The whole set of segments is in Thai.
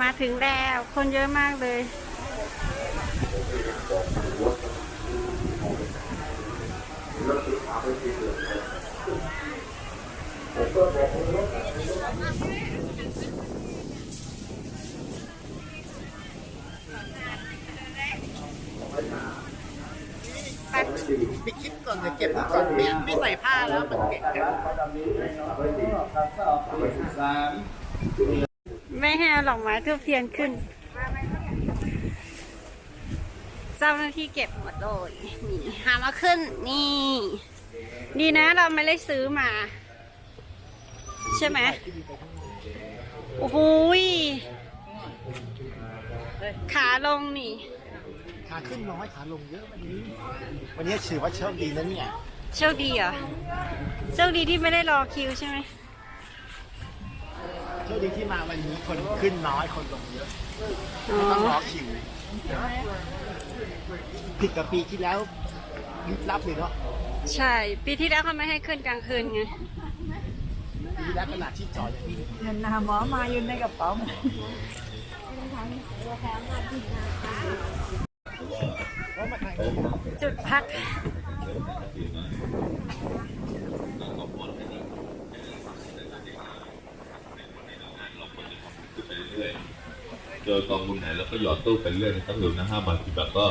มาถึงแล้ว คนเยอะมากเลย ไปคิดก่อนเดี๋ยวเก็บก่อนไม่ไม่ใส่ผ้าแล้วมันเก็บกัน ไม่ให้เอาดอกไม้ทูบเทียนขึ้น เจ้าหน้าที่เก็บหมดเลยนี่หามาขึ้นนี่ ดีนะเราไม่ได้ซื้อมา ใช่ไหมโอ้โหยขาลงนี่ ขาขึ้นน้อยขาลงเยอะวันนี้ วันนี้ถือว่าโชคดีนะเนี่ยโชคดีเหรอโชคดีที่ไม่ได้รอคิวใช่ไหมโช คดีที่มาวันนี้คนขึ้นน้อยคนลงเยอะอ๋อต้องรอคิวผิดกับปีที่แล้วลิบลับเลยเนาะใช่ ปีที่แล้วเขาไม่ให้ขึ้นกลางคืนไงปีที่แล้วขนาดที่จอดอย่างนี้เงินหาหมอมาอยู่ในกระเป๋าเพราะมาทางจุดพัก เจอกองบุญไหนแล้วก็หยอดตู้ไปเรื่อยนะครับหรือนะห้าบาทสิบบาทก็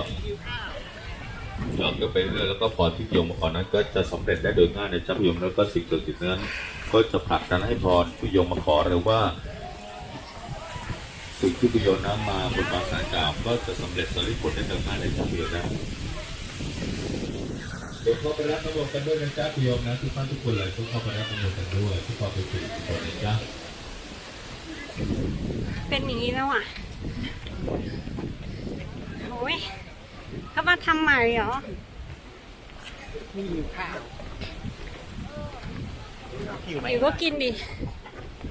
หยอดก็ไปเรื่อยแล้วก็พรที่โยมมาขอนั้น ก็จะสำเร็จได้โดยง่ายในจ้าพระโยมแล้วก็สิ่งศักดิ์สิทธิ์นั้น ก็จะผลักดันให้พรผู้โยมมาขอหรือว่าสิ่งที่ผู้โยมนั้นมาบนบานสารกล่าวก็จะสำเร็จสำเร็จผลได้โดยง่ายในจ้าพระโยมนะเดี๋ยวเข้าไปรับประโยชน์กันด้วยนะจ๊ะพระโยมนะทุกท่านทุกคนเลยทุกเข้าไปรับประโยชน์กันด้วยทุกความเป็นสิริมงคลนะจ๊ะ เป็นอย่างนี้แล้วอะโอ้ยเขามาทำใหม่เหรอนี่หิวข้าวหิวไหมอยู่ก็กินดิ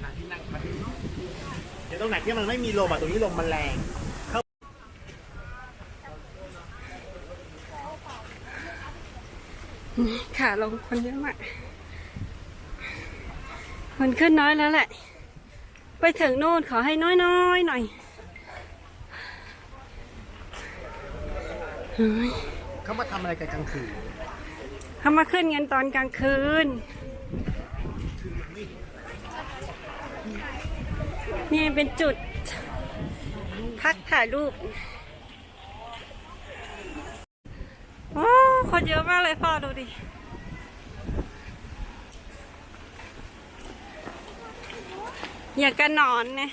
หาที่นั่งมาเดี๋ยวตรงไหนที่มันไม่มีลมอะตรงนี้ลมมันแรงขาลงคนเยอะมากคนขึ้นน้อยแล้วแหละ ไปถึงโน่นขอให้น้อยๆหน่อยเฮ้ยเขามาทำอะไรกันกลางคืนเขามาขึ้นกันตอนกลางคืน นี่เป็นจุด พักถ่ายรูปโอ้คนเยอะมากเลยพ่อดูดิ อย่ากกันนอนนี่ย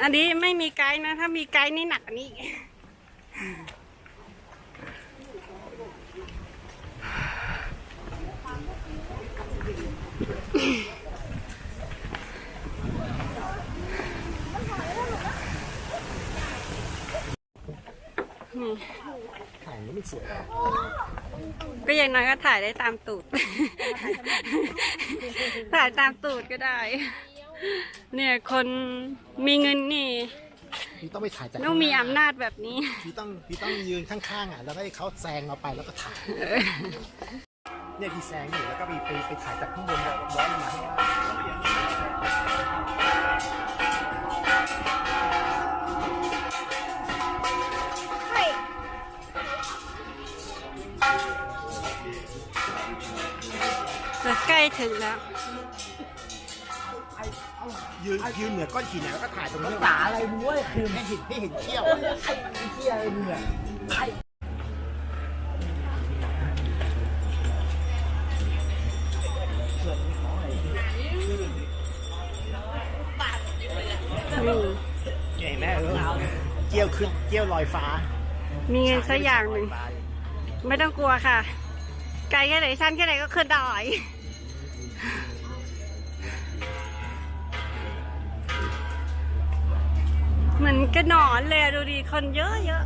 อันนี้ไม่มีไกด์นะ ถ้ามีไกด์นี่หนักกว่านี้อีกถ่ายแล้วไม่สวย ก็อย่างน้อยก็ถ่ายได้ตามตูด ถ่ายตามตูดก็ได้ เนี่ยคนมีเงินนี่พี่ต้องไปถ่ายจากต้องมีอำนาจแบบนี้ พี่ต้องพี่ต้องยืนข้างๆอะแล้วให้เขาแซงเราไปแล้วก็ถ่าย เนี่ยพี่แซงอยู่แล้วก็ไปไปไปถ่ายจากข้างบนแบบย้อนมาข้างล่าง ใกล้ถึงแล้ว ยืนยืนเหนือก้อนหินเนี่ยแล้วก็ถ่ายตรงนี้ตาอะไรมึงเว้ยคือให้เห็นให้เห็นเขี้ยวไอ้เที่ยอะไรมึงอะอืมเห็นไหมเออเกี้ยวขึ้นเกี้ยวลอยฟ้า มีเงินสักอย่างหนึ่งลฟ้าไม่ต้องกลัวค่ะ ไกลแค่ไหนสั้นแค่ไหนก็ขึ้นได้ กระหนอนเลยดูดิคนเยอะเยอะ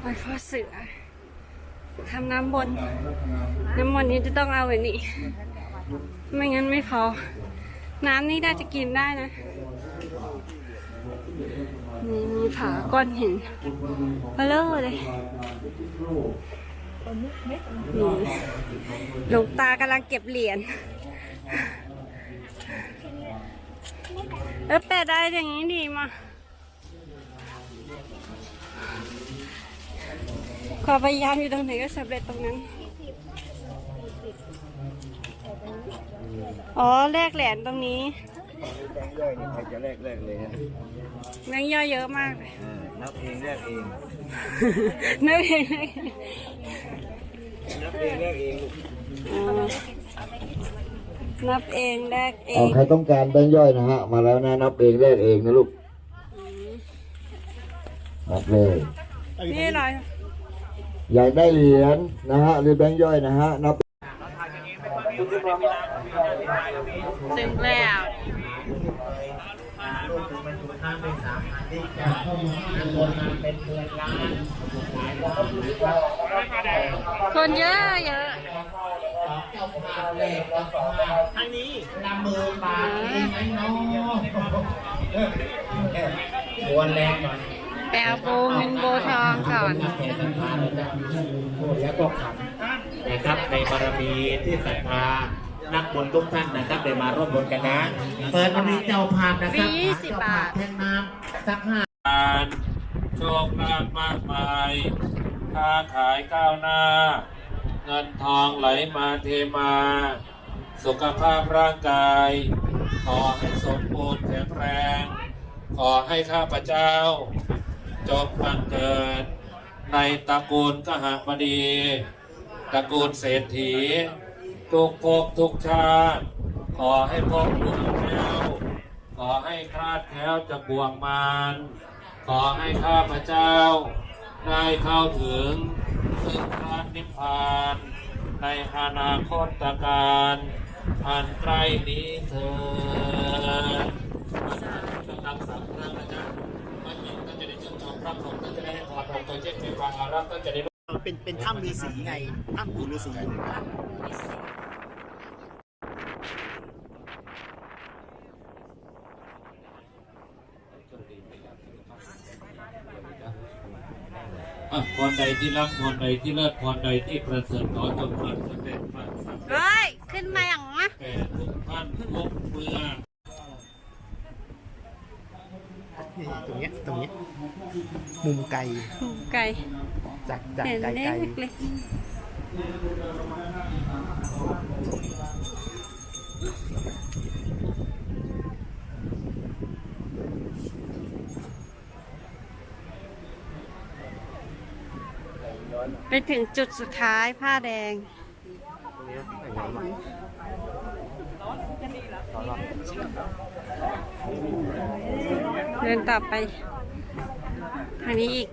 ไปพ่อเสือทำน้ำบน น้ำมนนี้จะต้องเอาไว้นี่ ไม่งั้นไม่พอ น้ำนี่น่าจะกินได้นะ มีมีผาก้อนหินมาเลิศเลยนี่หลวงตากำลังเก็บเหรียญเออแปะได้อย่างนี้ดีมาขอพยายามอยู่ตรงไหนก็สำเร็จตรงนั้น อ๋อแลกเหรียญตรงนี้ แบงค์ย่อยนี่ใครจะแลกแลกเลยฮะแบงค์ย่อยเยอะมากเลยอ่านับเองแลกเอง นับเองนับเองแลกเองลูกอ๋อนับเองแลกเอเอาง ใครต้องการแบงค์ย่อยนะฮะ มาแล้วนะนับเองแลกเองนะลูกนับเลย นี่หน่อยอยากได้เหรียญนะฮะหรือแบงค์ย่อยนะฮะนับ ถึงแล้ว คนเยอะเยอะทางนี้นำมือมาเองไหมเนาะมวนแรงหน่อยแปลโบเงินโบทองก่อนแผ่ศรัทธาเราจะพูดแล้วก็ขำนะครับในบารมีที่ศรัทธา นักบุญทุกท่านนะครับได้มาร่วมบุญกันนะ เปิดวันนี้เจ้าภาพนะครับฟรี20บาท แทงน้ำสักห้า การโชคลาภมากมาย ค้าขายก้าวหน้า เงินทองไหลมาเทมา สุขภาพร่างกาย ขอให้สมบูรณ์แข็งแรง ขอให้ข้าพเจ้า จบบังเกิด ในตระกูลกหบดี ตระกูลเศรษฐี ทุกภพทุกชาติ ขอให้พบบุญแล้วขอให้คลาดแคล้วจากบ่วงมารขอให้ข้าพเจ้า ได้เข้าถึงซึ่งพระนิพพาน ในอนาคตการอันใกล้นี้เถิดตั้งสามครั้งนะจ๊ะมันยิ่งก็จะได้ชื่นชมพระพรหมก็จะได้ให้ถอดอกตัวเจ็ดเทวาอารักษ์ก็จะได้เป็นเป็นถ้ำฤาษีไงถ้ำปู่ฤาษีอะ พรใดที่รักพรใดที่เลิศพรใดที่ประเสริฐขอจงพันสำเร็จพระสำเร็จเฮ้ย ขึ้นมาอย่างวะแก่ทุกท่านทุกเมื่อนี่ตรงเนี้ยตรงเนี้ยมุมไกลหูไก่จากจากเห็นไกลเล็ไกลกเลย ไปถึงจุดสุดท้ายผ้าแดง เดินต่อไป ทางนี้อีก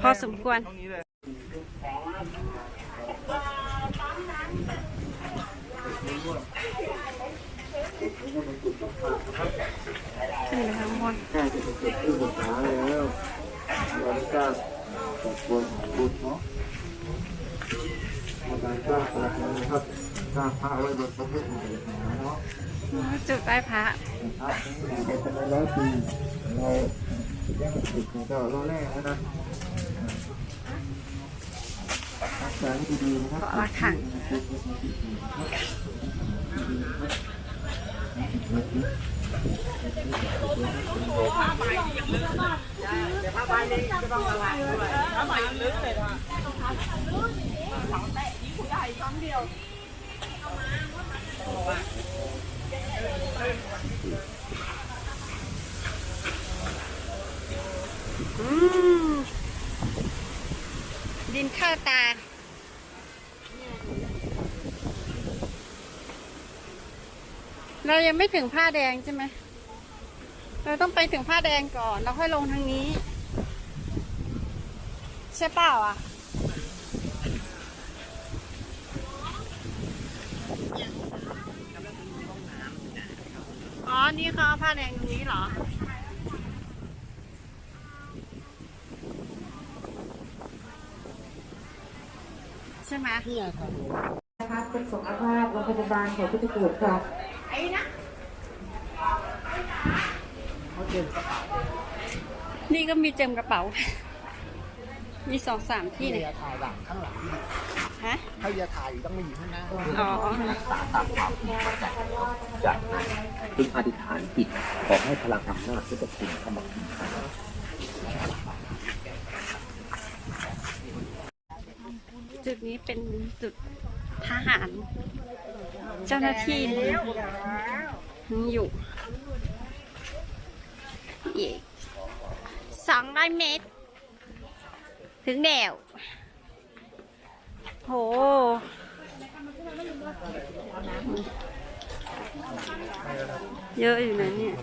พอสมควร ขึ้นไปข้างบน จุดที่สุดท้ายแล้วราได้สร้างขอบคุณบุญเนาะในการสร้างพระนะครับสร้างพระไว้บนพระพุทธศาสนาเนาะจุดไหว้พระพระที่อยู่เป็นร้อยปีเรายังติดของเจ้าเราแรกนะรักษาดีๆนะครับเกาะระขังอืม ดินเข้าตา เรายังไม่ถึงผ้าแดงใช่ไหม เราต้องไปถึงผ้าแดงก่อนแล้วค่อยลงทางนี้ ใช่เปล่าอะอ๋อ นี่เขาเอาผ้าแดงตรงนี้เหรอใช่ไหมนะคะกรมสุขภาพโรงพยาบาลหัวพิจิตรค่ะ เดิ นกระเป๋านี่ก็มีเจิมกระเป๋า มีสองสามที่ที่เลยจะถ่ายหลังข้างหลังที่ฮะถ้าจะถ่ายอยู่ต้องมาอยู่ข้างหน้าอ๋อจากนั้นพึงอธิษฐานจิตขอให้พลังอำนาจพุทธคุณเข้ามาคุ้มครองจุดนี้เป็นจุดทหาร เจ้าหน้าที่อยู่ อีกสองร้อยเมตร ถึงแนวโหเยอะอยู่นะเนี่ย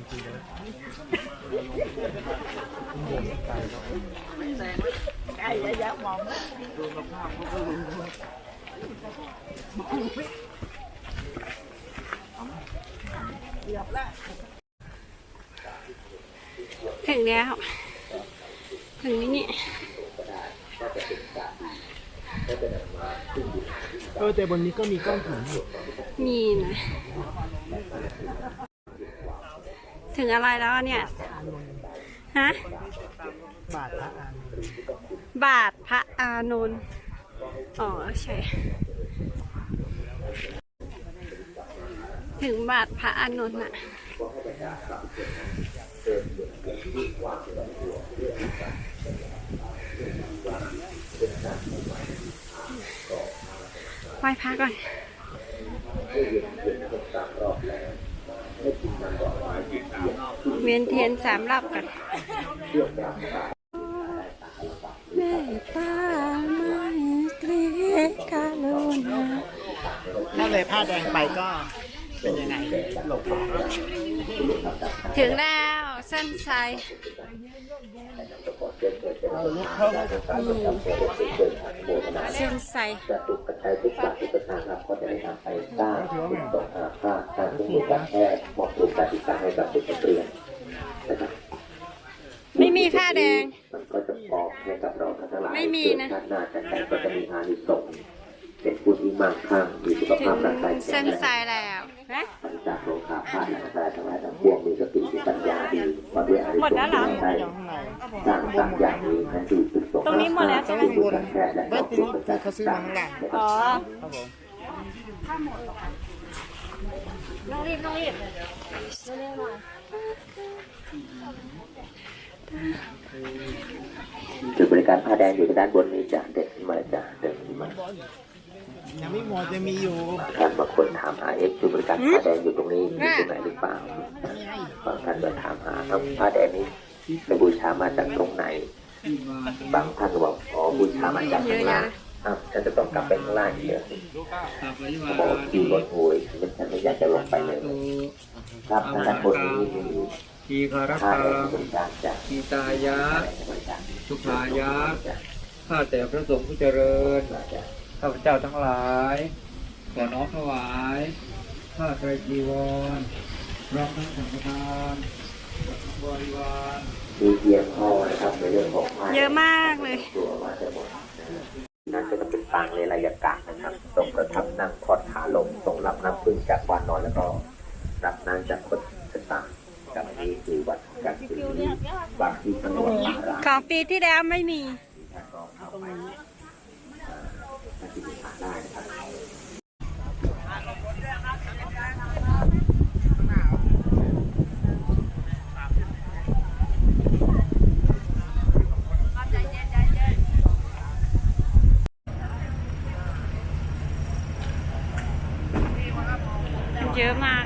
ถึงแล้วถึงนี่เออแต่บนนี้ก็มีก้อนหินอยู่มีนะ ถึงอะไรแล้วอะเนี่ย ฮะ บาทพระอันบาทพระอานนท์อ๋อใช่ ถึงบาทพระอานนท์อะ ไหว้พระก่อน เวียนเทียนสามรอบก่อนเมตตาไม่ตรีกาลุณาถ้าเลยผ้าแดงไปก็เป็นยังไงหลบถึงแล้ว เส้นชัยเราลุกเข้าเส้นชัยจะตุกกระจายทุกบาททุกสตางค์ครับก็จะได้นำไปสร้างสิ่งต่ออาค่าการคุ้มครองการแพทย์มอบทุนการศึกษาให้กับเด็กนักเรียนนะครับไม่มีผ้าแดงมันก็จะบอกให้กับเราทั้งหลายไม่มีนะเกิดชาติหน้าจากกันก็จะมีอานิสงส์เป็นผู้ที่มั่งคั่งมีสุขถึภางพร่างกายแข็เส้งนแรงชัยแล้วนะหลังจากโลกาพาดทั้งหลายทั้งหลายทั้งปวงมี หมดแล้วเหรอ ใช่ข้างในสร้างสร้างอย่างนี้นั้นดีสุดสงตรงนี้หมดแล้วใช่ไหมผู้การแพทย์และไม่ครอบจคริรังวประชาชเขานซื้อมาข้างหลังอ๋อ ครับผมจุดบริการผ้าแดงอยู่ด้านบนนี้จ้ะเด็กขึ้นมาเลยจ้ะเดินขึ้นมายังไม่หมดจะมีอยู่ท่านบางคนถามหาเอ็กจุดบริการผ้าแดงอยู่ตรงนี้อยู่ตรงไหนหรือเปล่าบาง ท่านก็ถามหาเอาผ้าแดงนี้ไปบูชามาจากตรงไหน บางท่านบอกอ๋อบูชามาจากข้างล่างอ้าวฉันจะต้องกลับไปข้างล่างอีกเหรอเขาบอกอยู่บนโวยฉันไม่อยากจะลงไปเลยครับทางด้านบนนี้ทีคารักาทีตายะสุขายะข้าแต่พระสงฆ์ผู้เจริญข้าพเจ้าทั้งหลาย ขอน้อมถวาย ผ้าไตรจีวร ร้อมทั้งสังฆทานบริวารมีเพียงพอนะครับในเรื่องของผ้าเยอะมากเลย ตัวมาจะหมดนั่นก็จะเป็นปางในระยะกาศนะครับทรงประทับนั่งทอดขาลงทรงรับน้ำพึ่งจากวานนอนแล้วก็รับน้ำจากคนชะตางกับอันนี้คือวัดการสิริบางที่จังหวัดมหาราชของปีที่แล้วไม่มี ท่านก็เข้าไปอ่าปฏิบัติได้นะครับ เยอะมาก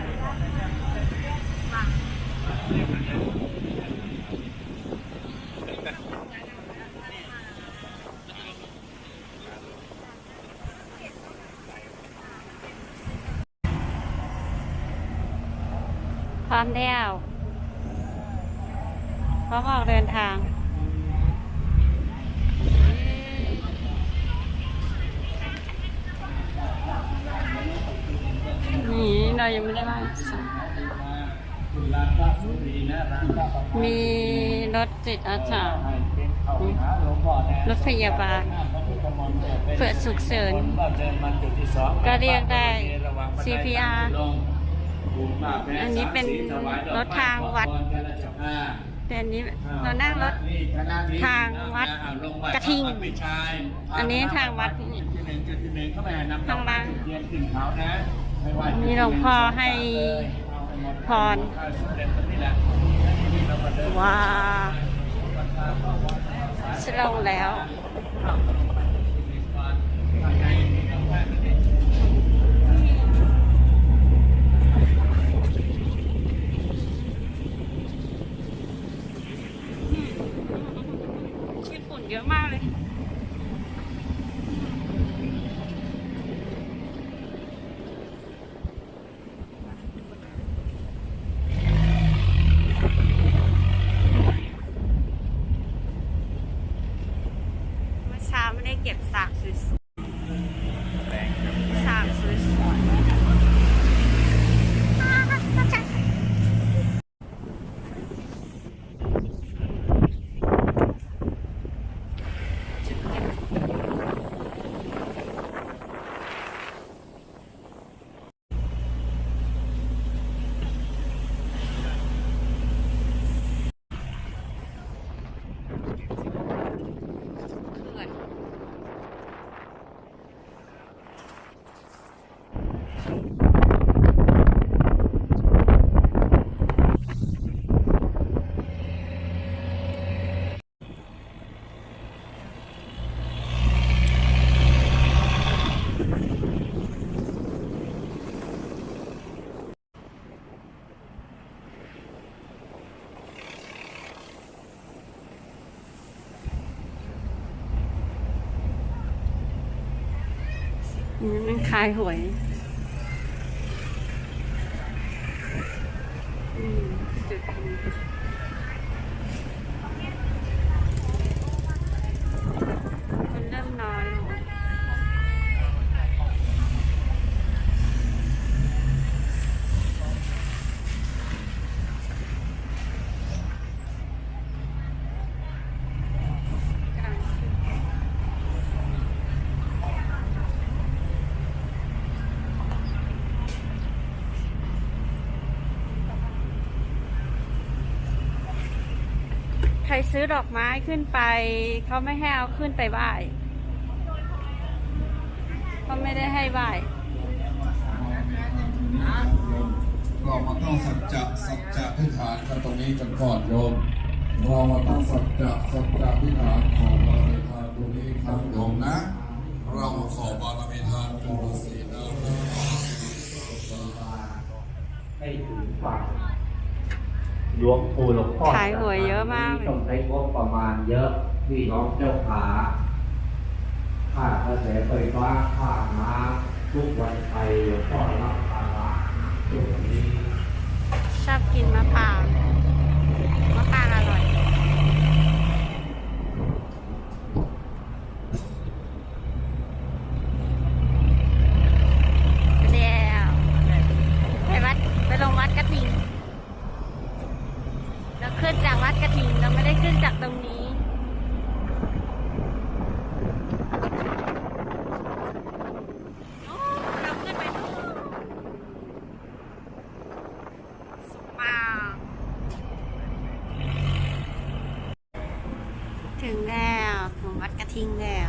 พร้อมแล้วพร้อมออกเดินทาง นี่เรา ยังไม่ได้ไหว้สงมีรถจิตอาสารถพยาบาลเพื่อฉุกเฉินก็เรียกได้ CPR อันนี้เป็นรถทางวัดแต่อันนี้เรานั่งรถทางวัดกระทิง อันนี้ทางวัดทางล่าง มีหลวงพ่อให้พรว้าวฉลองแล้วญี่ปุ่นเยอะมากเลย เมื่อเช้าไม่ได้เก็บสากสวยๆสากสวยๆเขื่อน อืมมัน ขายหวยอืมจุดนี้คนเริ่มน้อยลงกำลังขึ้น ใคร ซื้อดอกไม้ขึ้นไป เขาไม่ให้เอาขึ้นไปไหว้เขาไม่ได้ให้ไหว้เรามาตั้งสัจจะสัจจะพิฐานกันตรงนี้กันก่อนโยมเรามาตั้งสัจจะสัจจะพิฐานของบารมีทานตรงนี้ครับโยมนะ เราขอบารมีทานจุลศีลนะให้ถึงฝั่ง หลวงปู่หลวงพ่อขายหวยเยอะมากเลย ต้องใช้งบประมาณเยอะพี่น้องเจ้าขาค่ากระแสไฟฟ้าค่าน้ำทุกวันไปหลวงพ่อรับภาระตรงนี้ ชอบกินมะพร้าวมะพร้าวอร่อย เดี๋ยวไปวัดไปลงวัดกระทิงเราขึ้นจากวัดกระทิงเราไม่ได้ขึ้นจากตรงนี้ โอ้เราขึ้นไปนู่นสุดมากถึงแล้ว ถึงวั